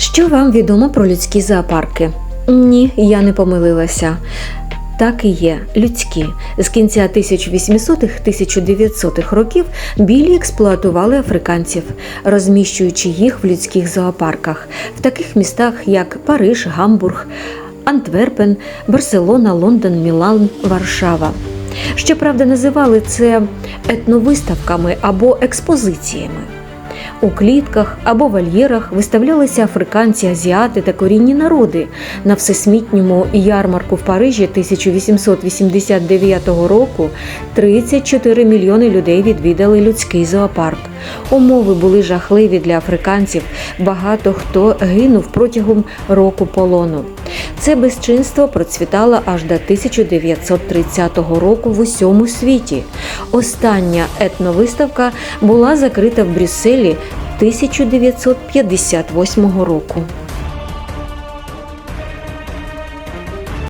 Що вам відомо про людські зоопарки? Ні, я не помилилася. Так і є, людські. З кінця 1800-1900-х років білі експлуатували африканців, розміщуючи їх в людських зоопарках в таких містах, як Париж, Гамбург, Антверпен, Барселона, Лондон, Мілан, Варшава. Щоправда, називали це етновиставками або експозиціями. У клітках або вольєрах виставлялися африканці, азіати та корінні народи. На всесвітньому ярмарку в Парижі 1889 року 34 мільйони людей відвідали людський зоопарк. Умови були жахливі для африканців. Багато хто гинув протягом року полону. Це безчинство процвітало аж до 1930 року в усьому світі. Остання етновиставка була закрита в Брюсселі 1958 року.